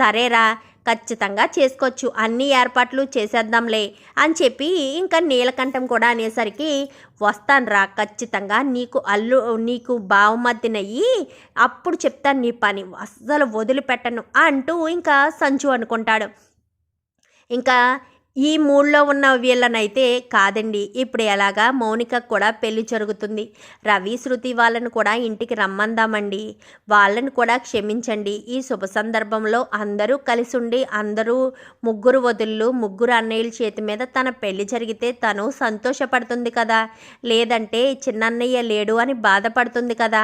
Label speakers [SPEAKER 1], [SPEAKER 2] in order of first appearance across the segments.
[SPEAKER 1] సరేరా ఖచ్చితంగా చేసుకోవచ్చు అన్ని ఏర్పాట్లు చేసేద్దాంలే అని చెప్పి ఇంకా నీలకంఠం కూడా అనేసరికి వస్తానురా ఖచ్చితంగా నీకు అల్లు నీకు బావమద్దినయ్యి అప్పుడు చెప్తాను నీ పని. అస్సలు వదిలిపెట్టను అంటూ ఇంకా సంచు అనుకుంటాడు. ఇంకా ఈ మూడ్లో ఉన్న వీళ్ళనైతే కాదండి. ఇప్పుడు ఎలాగా మౌనిక కూడా పెళ్ళి జరుగుతుంది. రవి శృతి వాళ్ళను కూడా ఇంటికి రమ్మందామండి. వాళ్ళని కూడా క్షమించండి. ఈ శుభ సందర్భంలో అందరూ కలిసి ఉండి అందరూ ముగ్గురు వదుళ్ళు ముగ్గురు అన్నయ్యల చేతి మీద తన పెళ్ళి జరిగితే తను సంతోషపడుతుంది కదా. లేదంటే చిన్నన్నయ్య లేడు అని బాధపడుతుంది కదా.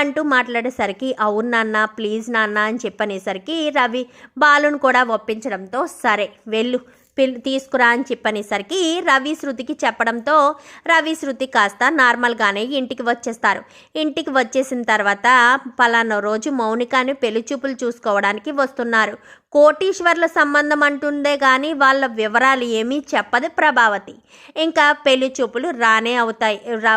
[SPEAKER 1] అంటూ మాట్లాడేసరికి అవును నాన్న ప్లీజ్ నాన్న అని చెప్పనేసరికి రవి బాలును కూడా ఒప్పించడంతో సరే వెళ్ళు. పిల్ తీసుకురా అని చెప్పనేసరికి రవి శృతికి చెప్పడంతో రవి శృతి కాస్త నార్మల్గానే ఇంటికి వచ్చేస్తారు. ఇంటికి వచ్చేసిన తర్వాత పలానా రోజు మౌనికాని పెళ్ళి చూపులు చూసుకోవడానికి వస్తున్నారు. కోటీశ్వర్ల సంబంధం అంటుందే కానీ వాళ్ళ వివరాలు ఏమీ చెప్పదు ప్రభావతి. ఇంకా పెళ్ళి చూపులు రానే అవుతాయి. రా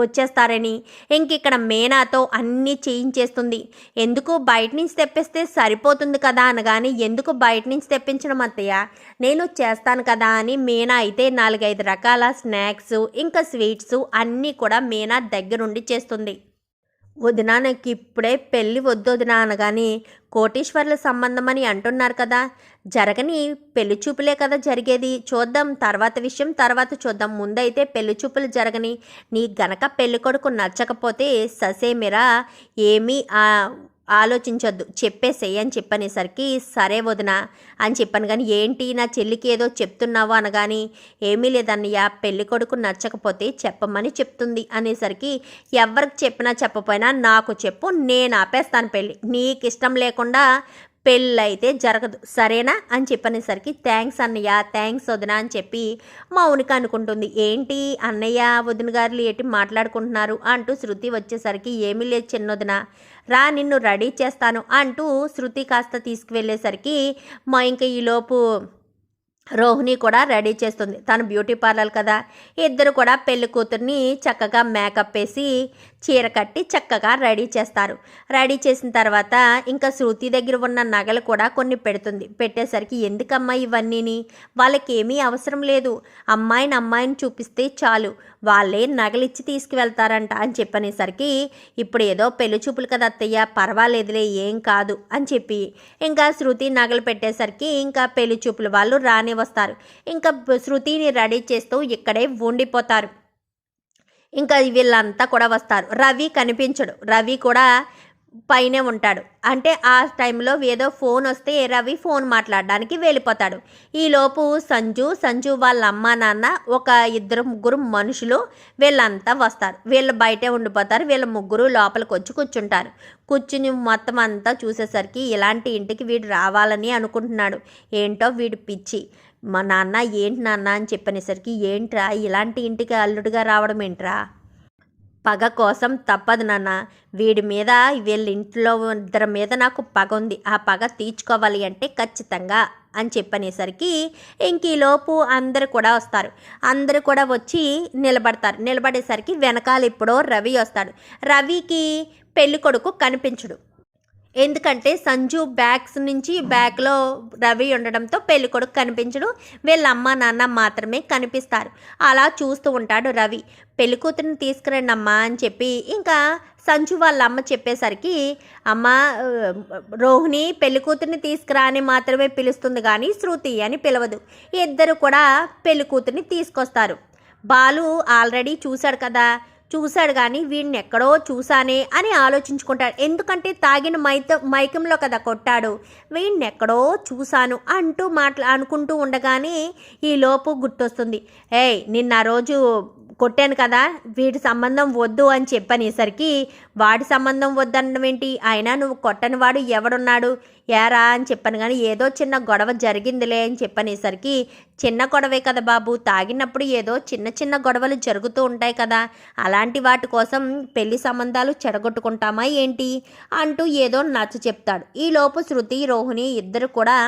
[SPEAKER 1] వచ్చేస్తారని. ఇంక ఇక్కడ మేనాతో అన్నీ చేయించేస్తుంది. ఎందుకు బయట నుంచి తెప్పిస్తే సరిపోతుంది కదా అనగాని ఎందుకు బయట నుంచి తెప్పించడం అత్తయ్య? నేను చేస్తాను కదా అని మీనా అయితే నాలుగైదు రకాల స్నాక్స్ ఇంకా స్వీట్స్ అన్నీ కూడా మీనా దగ్గరుండి చేస్తుంది. వదినా నాకు ఇప్పుడే పెళ్ళి వద్దు వదినా అనగాని కోటీశ్వర్ల సంబంధం అని అంటున్నారు కదా. జరగని పెళ్ళి చూపులే కదా జరిగేది. చూద్దాం తర్వాత విషయం తర్వాత చూద్దాం. ముందైతే పెళ్ళి చూపులు జరగని నీ గనక పెళ్ళికొడుకు నచ్చకపోతే ససేమిరా? ఏమీ ఆ ఆలోచించొద్దు. చెప్పేసేయ్ అని చెప్పనేసరికి సరే వదిన అని చెప్పాను కానీ ఏంటి నా చెల్లికి ఏదో చెప్తున్నావు అనగాని ఏమీ లేదన్నయ్య పెళ్ళి కొడుకు నచ్చకపోతే చెప్పమని చెప్తుంది అనేసరికి ఎవరికి చెప్పినా చెప్పపోయినా నాకు చెప్పు నేను ఆపేస్తాను పెళ్ళి నీకు ఇష్టం లేకుండా పెళ్ళైతే జరగదు. సరేనా? అని చెప్పనేసరికి థ్యాంక్స్ అన్నయ్య థ్యాంక్స్ వదిన అని చెప్పి మౌనిక అనుకుంటుంది. ఏంటి అన్నయ్య వదిన గారు ఏంటి మాట్లాడుకుంటున్నారు అంటూ శృతి వచ్చేసరికి ఏమీ లేదు చిన్నొదిన రా నిన్ను రెడీ చేస్తాను అంటూ శృతి కాస్త తీసుకువెళ్ళేసరికి మా ఇంకా ఈలోపు రోహిణి కూడా రెడీ చేస్తుంది. తను బ్యూటీ పార్లర్ కదా. ఇద్దరు కూడా పెళ్ళి కూతుర్ని చక్కగా మేకప్ వేసి చీర కట్టి చక్కగా రెడీ చేస్తారు. రెడీ చేసిన తర్వాత ఇంకా శృతి దగ్గర ఉన్న నగలు కూడా కొన్ని పెడుతుంది. పెట్టేసరికి ఎందుకమ్మా ఇవన్నీని? వాళ్ళకేమీ అవసరం లేదు. అమ్మాయిని అమ్మాయిని చూపిస్తే చాలు. వాళ్ళే నగలిచ్చి తీసుకువెళ్తారంట అని చెప్పనేసరికి ఇప్పుడు ఏదో పెళ్ళి చూపులు కదా అత్తయ్య పర్వాలేదులే ఏం కాదు అని చెప్పి ఇంకా శృతి నగలు పెట్టేసరికి ఇంకా పెళ్ళి చూపులు వాళ్ళు రాని వస్తారు. ఇంకా శృతిని రెడీ చేస్తూ ఇక్కడే ఉండిపోతారు. ఇంకా వీళ్ళంతా కూడా వస్తారు. రవి కనిపించడు. రవి కూడా పైనే ఉంటాడు. అంటే ఆ టైంలో ఏదో ఫోన్ వస్తే రవి ఫోన్ మాట్లాడడానికి వెళ్ళిపోతాడు. ఈలోపు సంజు సంజు వాళ్ళ అమ్మ నాన్న ఒక ఇద్దరు ముగ్గురు మనుషులు వీళ్ళంతా వస్తారు. వీళ్ళు బయటే ఉండిపోతారు. వీళ్ళ ముగ్గురు లోపలికి వచ్చి కూర్చుంటారు. కూర్చుని మొత్తం అంతా చూసేసరికి ఇలాంటి ఇంటికి వీడు రావాలని అనుకుంటున్నాడు. ఏంటో వీడు పిచ్చి. మా నాన్న ఏంటి నాన్న అని చెప్పనేసరికి ఏంట్రా? ఇలాంటి ఇంటికి అల్లుడిగా రావడం ఏంట్రా? పగ కోసం తప్పదు నాన్న. వీడి మీద వీళ్ళ ఇంట్లో ఇద్దరి మీద నాకు పగ ఉంది. ఆ పగ తీర్చుకోవాలి అంటే ఖచ్చితంగా అని చెప్పనేసరికి ఇంక ఈలోపు అందరు కూడా వస్తారు. అందరు కూడా వచ్చి నిలబడతారు. నిలబడేసరికి వెనకాల ఇప్పుడో రవి వస్తాడు. రవికి పెళ్ళి కొడుకు కనిపించడు. ఎందుకంటే సంజు బ్యాగ్స్ నుంచి బ్యాగ్లో రవి ఉండడంతో పెళ్ళికొడుకు కనిపించడు. వీళ్ళ అమ్మ నాన్న మాత్రమే కనిపిస్తారు. అలా చూస్తూ ఉంటాడు రవి. పెళ్ళికూతురిని తీసుకురండమ్మా తీసుకురండి అమ్మా అని చెప్పి ఇంకా సంజు వాళ్ళ అమ్మ చెప్పేసరికి అమ్మ రోహిణి పెళ్ళికూతురిని తీసుకురా అని మాత్రమే పిలుస్తుంది కానీ శృతి అని పిలవదు. ఇద్దరు కూడా పెళ్ళికూతురిని తీసుకొస్తారు. బాలు ఆల్రెడీ చూశాడు కదా చూశాడు కానీ వీడిని ఎక్కడో చూసానే అని ఆలోచించుకుంటాడు. ఎందుకంటే తాగిన మైత మైకంలో కదా కొట్టాడు. వీడిని ఎక్కడో చూశాను అంటూ మాట్లా అనుకుంటూ ఉండగానే ఈ లోపు గుర్తొస్తుంది. ఏయ్ నిన్న రోజు కొట్టాను కదా వీడి సంబంధం వద్దు అని చెప్పనేసరికి వాడి సంబంధం వద్దనడం ఏంటి? అయినా నువ్వు కొట్టని వాడు ఎవడున్నాడు? ఏరా అని చెప్పాను కానీ ఏదో చిన్న గొడవ జరిగిందిలే అని చెప్పనేసరికి చిన్న గొడవే కదా బాబు తాగినప్పుడు ఏదో చిన్న చిన్న గొడవలు జరుగుతూ ఉంటాయి కదా అలాంటి వాటి కోసం పెళ్ళి సంబంధాలు చెడగొట్టుకుంటామా ఏంటి? అంటూ ఏదో నచ్చ చెప్తాడు. ఈలోపు శృతి రోహిణి ఇద్దరు కూడా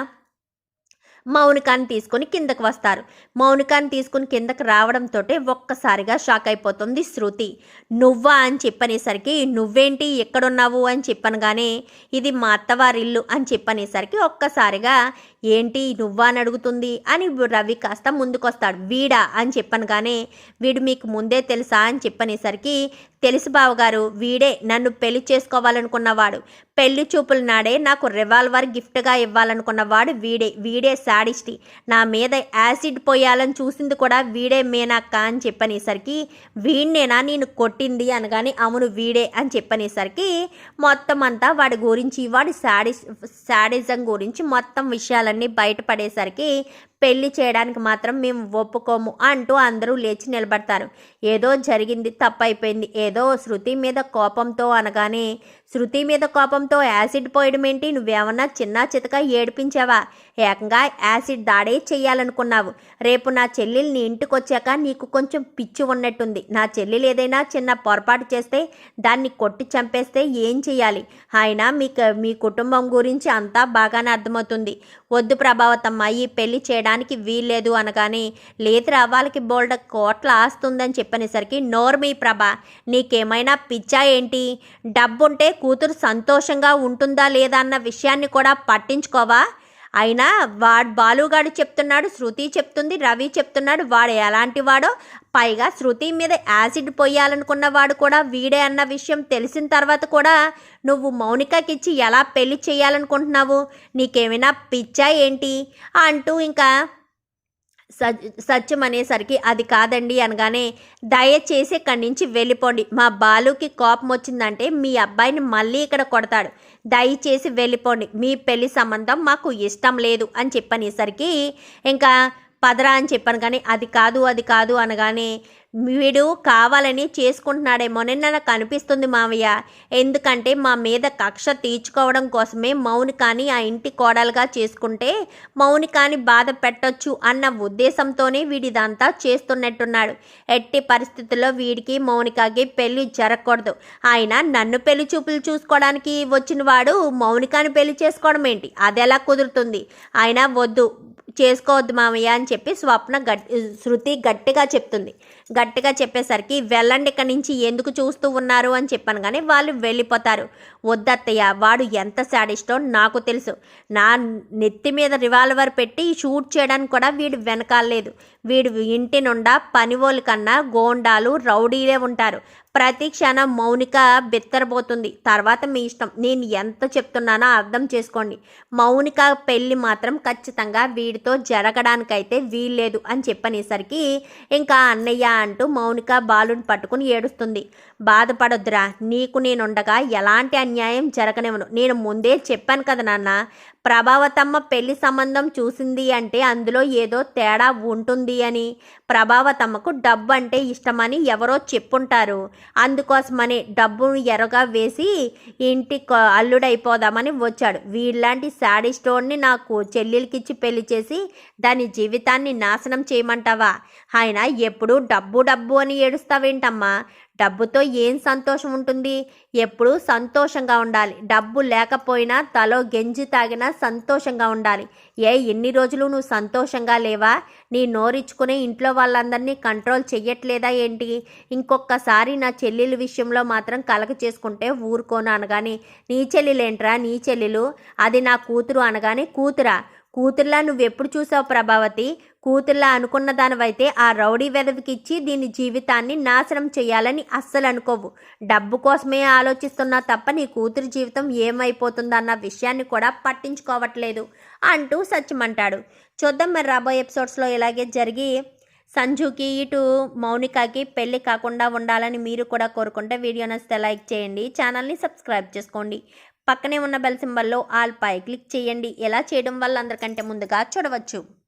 [SPEAKER 1] మౌనికాన్ని తీసుకొని కిందకు వస్తారు. మౌనికాన్ని తీసుకుని కిందకు రావడంతో ఒక్కసారిగా షాక్ అయిపోతుంది శృతి. నువ్వా అని చెప్పనేసరికి నువ్వేంటి? ఎక్కడున్నావు? అని చెప్పనగానే ఇది మా అత్తవారిల్లు అని చెప్పనేసరికి ఒక్కసారిగా ఏంటి నువ్వా అని అడుగుతుంది అని రవి కాస్త ముందుకొస్తాడు. వీడా అని చెప్పనగానే వీడు మీకు ముందే తెలుసా అని చెప్పనేసరికి తెలుసు బావగారు వీడే నన్ను పెళ్ళి చేసుకోవాలనుకున్నవాడు. పెళ్ళి చూపుల నాడే నాకు రివాల్వర్ గిఫ్ట్గా ఇవ్వాలనుకున్నవాడు వీడే. వీడే శాడిస్టి. నా మీద యాసిడ్ పోయాలని చూసింది కూడా వీడే మేనక్క అని చెప్పనేసరికి వీడినేనా నేను కొట్టింది అనగానే అవును వీడే అని చెప్పనేసరికి మొత్తం అంతా వాడి గురించి వాడి శాడిస్ శాడిజం గురించి మొత్తం విషయాలన్నీ బయటపడేసరికి పెళ్ళి చేయడానికి మాత్రం మేము ఒప్పుకోము అంటూ అందరూ లేచి నిలబడతారు. ఏదో జరిగింది తప్పైపోయింది. ఏదో శృతి మీద కోపంతో అనగానే శృతి మీద కోపంతో యాసిడ్ పోయడం ఏంటి? నువ్వేమన్నా చిన్న చితక ఏడిపించావా? ఏకంగా యాసిడ్ దాడే చెయ్యాలనుకున్నావు. రేపు నా చెల్లెల్ని ఇంటికి వచ్చాక నీకు కొంచెం పిచ్చి ఉన్నట్టుంది. నా చెల్లెలు ఏదైనా చిన్న పొరపాటు చేస్తే దాన్ని కొట్టి చంపేస్తే ఏం చేయాలి ఆయన మీకు మీ కుటుంబం గురించి అంతా బాగానే అర్థమవుతుంది. వద్దు ప్రభావతమ్మ ఈ పెళ్ళి చేయడానికి వీల్లేదు అనగానే లేదురా వాళ్ళకి బోల్డ్ కోట్ల ఆస్తుందని చెప్పనేసరికి నోర్మీ ప్రభ నీకేమైనా పిచ్చా ఏంటి? డబ్బుంటే కూతురు సంతోషంగా ఉంటుందా లేదా అన్న విషయాన్ని కూడా పట్టించుకోవా? అయినా వాడు బాలుగాడు చెప్తున్నాడు శృతి చెప్తుంది రవి చెప్తున్నాడు వాడు ఎలాంటి వాడో? పైగా శృతి మీద యాసిడ్ పొయ్యాలనుకున్న వాడు కూడా వీడే అన్న విషయం తెలిసిన తర్వాత కూడా నువ్వు మౌనికకిచ్చి ఎలా పెళ్ళి చేయాలనుకుంటున్నావు? నీకేమైనా పిచ్చా ఏంటి? అంటూ ఇంకా సత్యం అనేసరికి అది కాదండి అనగానే దయచేసి ఇక్కడి నుంచి వెళ్ళిపోండి. మా బాలుకి కోపం వచ్చిందంటే మీ అబ్బాయిని మళ్ళీ ఇక్కడ కొడతాడు. దయచేసి వెళ్ళిపోండి. మీ పెళ్ళి సంబంధం మాకు ఇష్టం లేదు అని చెప్పనేసరికి ఇంకా పదరా అని చెప్పాను. కానీ అది కాదు అది కాదు అనగానే వీడు కావాలని చేసుకుంటున్నాడేమో అని నాకు అనిపిస్తుంది మావయ్య. ఎందుకంటే మా మీద కక్ష తీర్చుకోవడం కోసమే మౌనికాని ఆ ఇంటి కోడలుగా చేసుకుంటే మౌనికాని బాధ పెట్టొచ్చు అన్న ఉద్దేశంతోనే వీడిదంతా చేస్తున్నట్టున్నాడు. ఎట్టి పరిస్థితుల్లో వీడికి మౌనికాకి పెళ్ళి జరగకూడదు. ఆయన నన్ను పెళ్ళి చూపులు చూసుకోవడానికి వచ్చిన వాడు మౌనికాని పెళ్ళి చేసుకోవడం ఏంటి అది ఎలా కుదురుతుంది? ఆయన వద్దు. చేసుకోవద్దు మామయ్య అని చెప్పి స్వప్న గట్ శృతి గట్టిగా చెప్తుంది. గట్టిగా చెప్పేసరికి వెళ్ళండి ఇక్కడి నుంచి ఎందుకు చూస్తూ ఉన్నారు అని చెప్పాను కానీ వాళ్ళు వెళ్ళిపోతారు. వద్దత్తయ్య వాడు ఎంత శాడిస్టో నాకు తెలుసు. నా నెత్తి మీద రివాల్వర్ పెట్టి షూట్ చేయడానికి కూడా వీడు వెనకాలేదు వీడు ఇంటి నుండా పనివోలు కన్నా గోండాలు రౌడీలే ఉంటారు. ప్రతి క్షణం మౌనిక బిత్తరబోతుంది తర్వాత మీ ఇష్టం. నేను ఎంత చెప్తున్నానో అర్థం చేసుకోండి. మౌనిక పెళ్ళి మాత్రం ఖచ్చితంగా వీడితో జరగడానికైతే వీల్లేదు అని చెప్పనేసరికి ఇంకా అన్నయ్య అంటూ మౌనిక బాలుని పట్టుకుని ఏడుస్తుంది. బాధపడొద్దురా. నీకు నేనుండగా ఎలాంటి అన్యాయం జరగనివ్వను. నేను ముందే చెప్పాను కదా నాన్న. ప్రభావతమ్మ పెళ్ళి సంబంధం చూసింది అంటే అందులో ఏదో తేడా ఉంటుంది అని. ప్రభావతమ్మకు డబ్బు అంటే ఇష్టమని ఎవరో చెప్పుంటారు. అందుకోసమని డబ్బును ఎరగా వేసి ఇంటి అల్లుడైపోదామని వచ్చాడు. వీళ్ళలాంటి శాడీ స్టోన్ని నాకు చెల్లెలకిచ్చి పెళ్ళి చేసి దాని జీవితాన్ని నాశనం చేయమంటావా? ఆయన ఎప్పుడూ డబ్బు డబ్బు అని ఏడుస్తావేంటమ్మా? డబ్బుతో ఏం సంతోషం ఉంటుంది? ఎప్పుడూ సంతోషంగా ఉండాలి. డబ్బు లేకపోయినా తలో గెంజి తాగినా సంతోషంగా ఉండాలి. ఏ ఎన్ని రోజులు నువ్వు సంతోషంగా లేవా? నీ నోరిచ్చుకునే ఇంట్లో వాళ్ళందరినీ కంట్రోల్ చెయ్యట్లేదా ఏంటి? ఇంకొకసారి నా చెల్లెల విషయంలో మాత్రం కలగ చేసుకుంటే ఊరుకోను అనగానే నీ చెల్లెలేంట్రా? నీ చెల్లెలు? అది నా కూతురు అనగానే కూతురా కూతుర్లా నువ్వెప్పుడు చూసావు ప్రభావతి? కూతుర్లా అనుకున్న దానివైతే ఆ రౌడీ వెదవికి ఇచ్చి దీని జీవితాన్ని నాశనం చేయాలని అస్సలు అనుకోవు. డబ్బు కోసమే ఆలోచిస్తున్నా తప్ప నీ కూతురి జీవితం ఏమైపోతుందన్న విషయాన్ని కూడా పట్టించుకోవట్లేదు అంటూ సత్యమంటాడు చూద్దాం మరి రాబోయే ఎపిసోడ్స్లో ఇలాగే జరిగి సంజుకి ఇటు మౌనికకి పెళ్ళి కాకుండా ఉండాలని మీరు కూడా కోరుకుంటే వీడియో నచ్చితే లైక్ చేయండి ఛానల్ని సబ్స్క్రైబ్ చేసుకోండి. పక్కనే ఉన్న బెల్ సింబల్లో ఆల్ పై క్లిక్ చేయండి. ఎలా చేయడం వల్ల అందరికంటే ముందుగా చూడవచ్చు.